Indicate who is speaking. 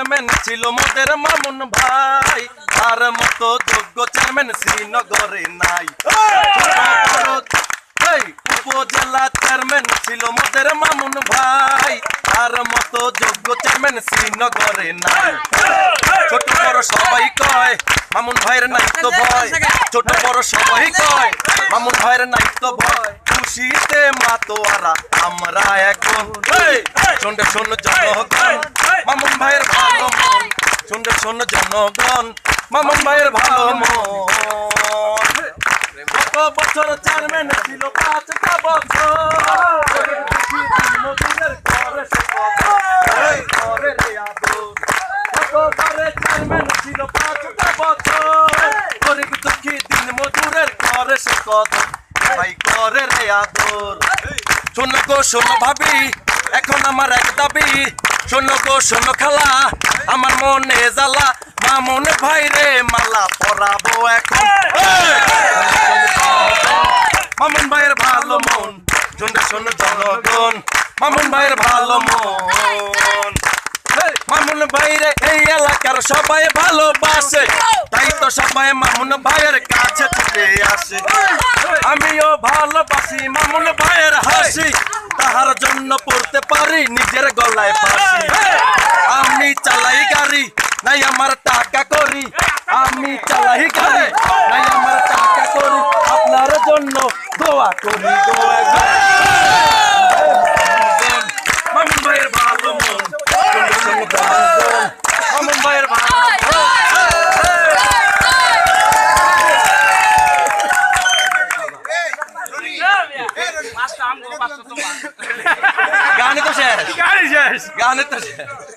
Speaker 1: Chairman ছিল মোদের মামুন ভাই তার মতো যোগ্য চেয়ারম্যান শ্রীনগরে নাই উপজেলা চেয়ারম্যান ছিল মোদের মামুন ভাই আর মতো যোগ্য চেয়ারম্যান শ্রীনগরে নাই ছোট বড় সবাই কয় মামুন ভাইয়ের নাই তো ভয় ছোট বড় সবাই কয় মামুন ভাইয়ের নাই তো ভয় খুশিতে মাতোয়ারা আমরা এখন শুনতে শোন জনগণ মামুন ভাইয়ের ভালো মন শোন জনগণ মামুন ভাইয়ের ভালো গত বছর চেয়ারম্যান ছিল পাঁচটা বছর। করে করে চেয়ারম্যান ছিল পাঁচটা বছর গরিব দুঃখী দিন মজুরের করে সে কদর ভাই করে রে আদর শোনো গো শোনো ভাবি এখন আমার এক দাবি শোনো গো, শোনো খালা, আমার মনে জ্বালা। মামুন ভাই রে, মালা পরাবো এখন! মামুন ভাইয়ের ভালো মন শুনতে শোনো জনগণ। মামুন ভাইয়ের ভালো মন। মামুন ভাইরে এই এলাকার সবাই ভালোবাসে। তাই তো সবাই মামুন ভাইয়ের কাছে ছুটে আসে। আমিও ভালোবাসি মামুন ভাইয়ের হাসি। তাহার জন্য পড়তে পারি নিজের গলায় ফাঁসি। আমি চালাই গাড়ি নাই আমার টাকা করি। আমি চালাই গাড়ি নাই আমার টাকা করি। আপনার জন্য দোয়া করি দোয়া। মামুন ভাইয়ের ভালো মন সঙ্গে সঙ্গে জনগণ। মামুন ভাইয়ের ভালো গানে তো শেষ গানে তো শেষ